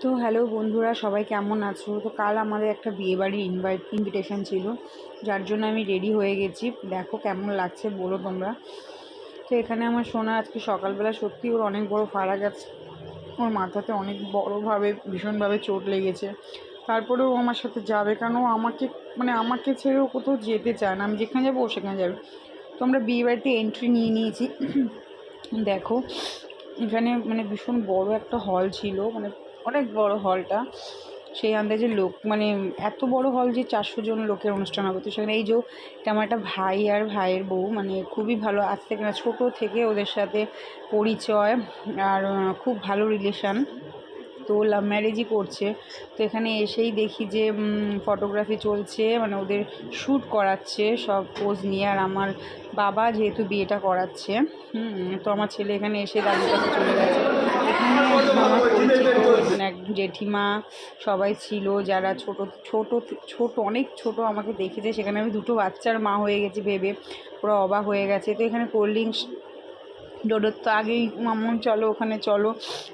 তো হ্যালো বন্ধুরা, সবাই কেমন আছো? তো কাল আমাদের একটা বিয়েবাড়ির ইনভাইট ইনভিটেশন ছিল, যার জন্য আমি রেডি হয়ে গেছি। দেখো কেমন লাগছে, বলো তোমরা। তো এখানে আমার সোনা আজকে সকালবেলা সত্যি ওর অনেক বড় ফাড়া গেছে ওর মাথাতে অনেক বড়োভাবে, ভীষণভাবে চোট লেগেছে। তারপরেও আমার সাথে যাবে ও আমাকে মানে আমাকে ছেড়েও কোথাও যেতে চায় না। আমি যেখানে যাব, ও সেখানে যাবে। তো আমরা বিয়েবাড়িতে এন্ট্রি নিয়ে নিয়েছি। দেখো, এখানে মানে ভীষণ বড় একটা হল ছিল। মানে অনেক বড় হলটা। সেই আন্দাজে লোক মানে এত বড় হল যে চারশো জন লোকের অনুষ্ঠান হবে। তো সেখানে এই যে আমার একটা ভাই আর ভাইয়ের বউ মানে খুবই ভালো। আজ থেকে না, ছোটো থেকে ওদের সাথে পরিচয় আর খুব ভালো রিলেশান তো লাভ ম্যারেজই করছে। তো এখানে এসেই দেখি যে ফটোগ্রাফি চলছে মানে ওদের শ্যুট করাচ্ছে সব পোজ নিয়ে। আর আমার বাবা যেহেতু বিয়েটা করাচ্ছে তো আমার ছেলে এখানে এসে দাদির কাছে চলে গেছে। মানে এক জেঠিমা সবাই ছিল, যারা ছোট ছোট ছোট, অনেক ছোট আমাকে দেখেছে। সেখানে আমি দুটো বাচ্চার মা হয়ে গেছি ভেবে, ওরা অবাক হয়ে গেছে। তো এখানে কোল্ড ড্রিঙ্কস ডোডোর তো আগেই মামুন, চলো ওখানে, চলো।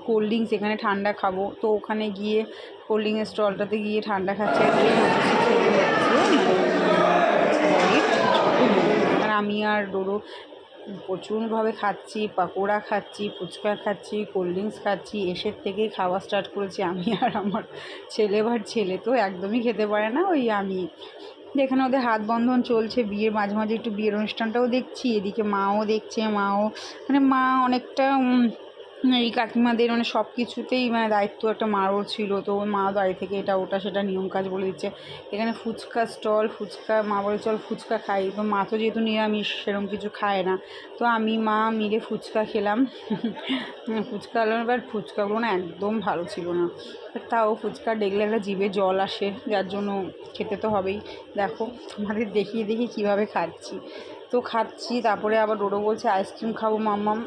কোল্ড ড্রিঙ্কস এখানে ঠান্ডা খাব। তো ওখানে গিয়ে কোল্ড ড্রিঙ্কের স্টলটাতে গিয়ে ঠান্ডা খাচ্ছে। আর আমি আর ডোডো প্রচুরভাবে খাচ্ছি, পাকোড়া খাচ্ছি, ফুচকা খাচ্ছি কোল্ড ড্রিঙ্কস খাচ্ছি। এসের থেকেই খাওয়া স্টার্ট করেছি আমি আর আমার ছেলে ভার ছেলে তো একদমই খেতে পারে না, ওই আমি। এখানে ওদের হাত বন্ধন চলছে, বিয়ের মাঝে মাঝে একটু বিয়ের অনুষ্ঠানটাও দেখছি, এদিকে মাও দেখছে, মাও মানে মা অনেকটা এই কাকিমাদের মানে সব কিছুতেই মানে দায়িত্ব একটা মারও ছিল। তো মা বাড়ি থেকে এটা, ওটা, সেটা নিয়ম কাজ বলে দিচ্ছে। এখানে ফুচকা স্টল, ফুচকা, মা বলে চল ফুচকা খাই। তো মা তো যেহেতু নিরামিষ, সেরকম কিছু খায় না। তো আমি, মা মিলে ফুচকা খেলাম। ফুচকা হলাম এবার ফুচকাগুলো না একদম ভালো ছিল না। তাও ফুচকা দেখলে একটা জিভে জল আসে, যার জন্য খেতে তো হবেই। দেখো, তোমাদের দেখিয়ে দেখি কীভাবে খাচ্ছি। তো খাচ্ছি, তারপরে আবার ডোডো বলছে, আইসক্রিম খাব মাম্মাম।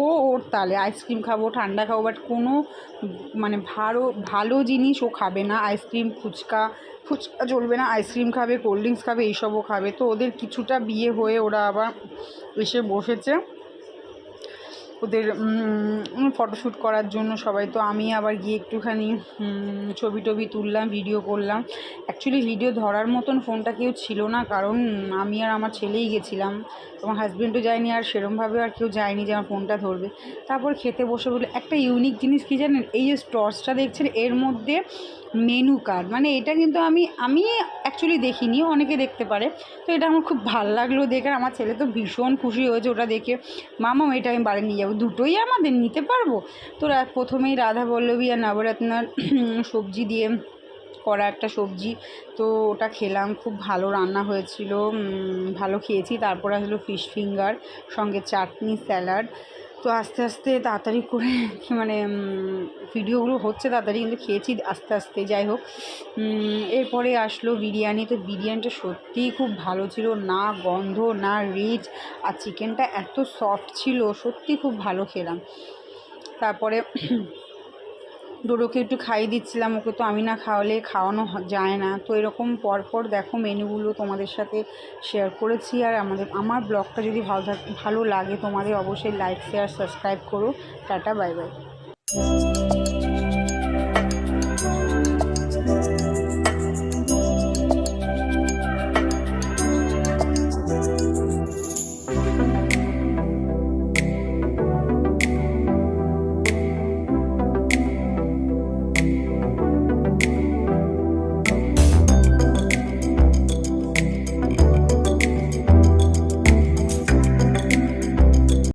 ও ওর তালে আইসক্রিম খাব, ঠান্ডা খাব বাট কোনো মানে ভালো ভালো জিনিস ও খাবে না। আইসক্রিম, ফুচকা ফুচকা চলবে না, আইসক্রিম খাবে, কোল্ড ড্রিঙ্কস খাবে, এইসবও খাবে। তো ওদের কিছুটা বিয়ে হয়ে ওরা আবার এসে বসেছে। ওদের ফটোশ্যুট করার জন্য সবাই। তো আমি আবার গিয়ে একটুখানি ছবি টবি তুললাম, ভিডিও করলাম। অ্যাকচুয়ালি ভিডিও ধরার মতন ফোনটা কেউ ছিল না, কারণ আমি আর আমার ছেলেই গেছিলাম। তোমার হাজব্যান্ডও যায়নি, আর সেরমভাবে আর কেউ যায়নি যে আমার ফোনটা ধরবে। তারপর খেতে বসে বলে একটা ইউনিক জিনিস কী জানেন? এই যে স্টর্সটা দেখছেন, এর মধ্যে মেনু কার্ড মানে এটা কিন্তু আমি আমি অ্যাকচুয়ালি দেখিনি, অনেকে দেখতে পারে। তো এটা আমার খুব ভালো লাগল দেখে আমার ছেলে তো ভীষণ খুশি হয়েছে ওটা দেখে। মামা, এটা আমি বাড়ি নিয়ে যাব, দুটোই আমাদের নিতে পারব। তো প্রথমেই রাধা পল্লবী আর নবরত্নার সবজি দিয়ে করা একটা সবজি। তো ওটা খেলাম, খুব ভালো রান্না হয়েছিল ভালো খেয়েছি। তারপর আসলো ফিশ ফিঙ্গার, সঙ্গে চাটনি, স্যালাড। তো আস্তে আস্তে তাড়াতাড়ি করে মানে ভিডিওগুলো হচ্ছে তাড়াতাড়ি কিন্তু খেয়েছি আস্তে আস্তে, যাই হোক। এরপরে আসলো বিরিয়ানি। তো বিরিয়ানিটা সত্যিই খুব ভালো ছিল। না গন্ধ, না রিচ, আর চিকেনটা এত সফট ছিল সত্যি খুব ভালো খেলাম। তারপরে ডোডোকে একটু খাইয়ে দিচ্ছিলাম, ওকে তো আমি না খাওয়ালে খাওয়ানো যায় না। তো এরকম পরপর দেখো মেনুগুলো তোমাদের সাথে শেয়ার করেছি। আর আমাদের, আমার ব্লগটা যদি ভালো ভালো লাগে তোমাদের অবশ্যই লাইক শেয়ার সাবস্ক্রাইব করো। Tata bye bye